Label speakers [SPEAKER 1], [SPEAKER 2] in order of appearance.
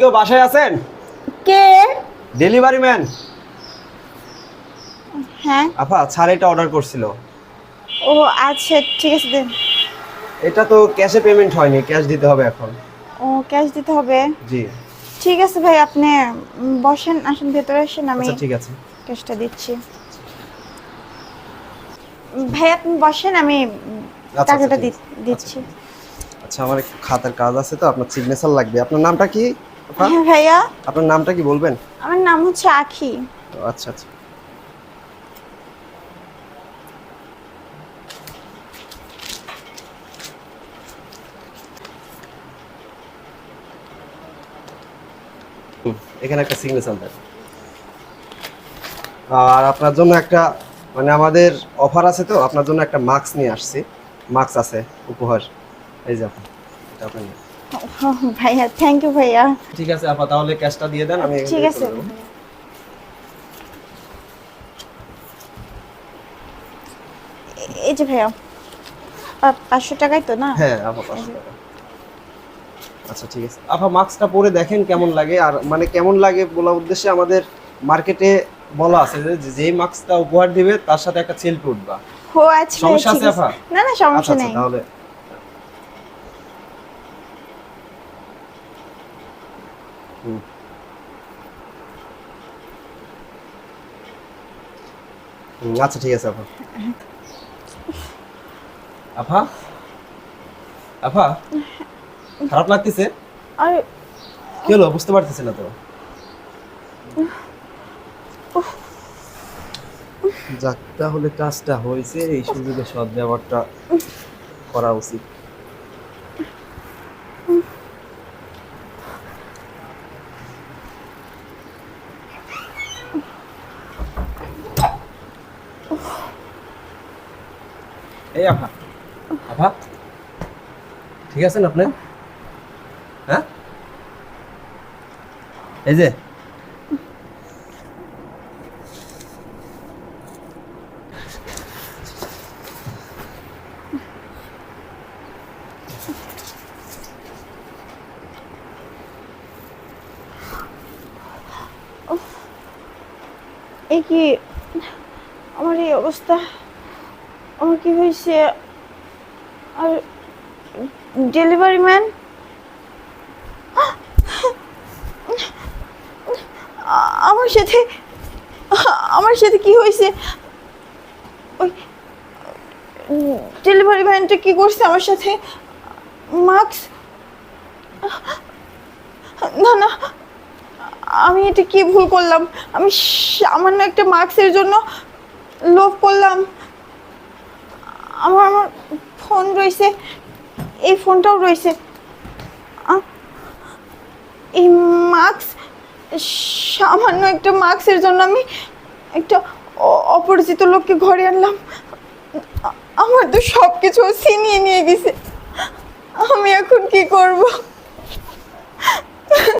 [SPEAKER 1] কেউ বাসায় আছেন?
[SPEAKER 2] কে?
[SPEAKER 1] ডেলিভারি ম্যান
[SPEAKER 2] হ্যাঁ।
[SPEAKER 1] আফা ছাড় এটা অর্ডার করছিল।
[SPEAKER 2] ও আচ্ছা ঠিক আছে দেন।
[SPEAKER 1] এটা তো ক্যাশে পেমেন্ট হয়নি ক্যাশ দিতে হবে এখন।
[SPEAKER 2] ও ক্যাশ দিতে হবে?
[SPEAKER 1] জি।
[SPEAKER 2] ঠিক আছে ভাই আপনি বসেন আসেন ভেতরে আসেন আমি
[SPEAKER 1] আচ্ছা ঠিক আছে।
[SPEAKER 2] ক্যাশটা দিচ্ছি। ভাই আপনি বসেন আমি
[SPEAKER 1] আচ্ছা,
[SPEAKER 2] টাকাটা
[SPEAKER 1] ঠিক
[SPEAKER 2] দিচ্ছি।
[SPEAKER 1] আচ্ছা আমার খাতার কাজ আছে তো আপনার সিগনেচার লাগবে। আপনার নামটা কি? আপা?
[SPEAKER 2] হ্যাঁ ভাইয়া।
[SPEAKER 1] আপনার নামটা কি বলবেন?
[SPEAKER 2] আমার নাম হচ্ছে আখি।
[SPEAKER 1] আচ্ছা আচ্ছা। এখানে একটা সিগনেচার দেন আর আপনার জন্য একটা মানে আমাদের অফার আছে তো আপনার জন্য একটা মাস্ক নিয়ে আসছি। মাস্ক আছে উপহার। এই যে আপনি এটা আপনি
[SPEAKER 2] ভাইয়া থ্যাংক ইউ ভাইয়া।
[SPEAKER 1] ঠিক আছে আপা তাহলে ক্যাশটা দিয়ে দেন আমি
[SPEAKER 2] ঠিক আছে। এই যে ভাইয়া পাঁচশো টাকাই তো না?
[SPEAKER 1] হ্যাঁ আপা পাঁচশো টাকা। আচ্ছা ঠিক আছে। আপা মাস্কটা পরে দেখেন কেমন লাগে আর মানে কেমন লাগে বলার উদ্দেশ্যে আমাদের মার্কেটে বলা আছে যে যেই মাস্কটা উপহার দিবে তার সাথে একটা সেলফি উঠবা।
[SPEAKER 2] ও আচ্ছা
[SPEAKER 1] সমস্যা আছে। আপা?
[SPEAKER 2] না না
[SPEAKER 1] আচ্ছা
[SPEAKER 2] সমস্যা
[SPEAKER 1] আচ্ছা
[SPEAKER 2] নেই।
[SPEAKER 1] তাহলে আচ্ছা ঠিক আছে আপা। আপা? আপা? খারাপ লাগতেছে?
[SPEAKER 2] আর
[SPEAKER 1] কি হলো? বুঝতে পারতেছি না তো। যাক তাহলে কাজটা হয়েছে। এই সুযোগে সৎ ব্যবহারটা করা উচিত। এই আপা আপা ঠিক আছেন আপনি? হ্যাঁ? এই যে।
[SPEAKER 2] এই কি? আমার এই অবস্থা, আমার কি হয়েছে? আর ডেলিভারি ম্যান? আমার সাথে আমার সাথে কি হয়েছে? ওই ডেলিভারি ম্যানটা কি করছে আমার সাথে? মাস্ক না না, আমি এটা কি ভুল করলাম? আমি সামান্য একটা মার্কসের জন্য লোভ করলাম। আমার আমার ফোন রয়েছে। এই ফোনটাও রয়েছে। এই মার্কস সামান্য একটা মার্কসের জন্য আমি একটা অপরিচিত লোককে ঘরে আনলাম। আমার তো সব কিছু ছিনিয়ে নিয়ে গেছে। আমি এখন কি করব?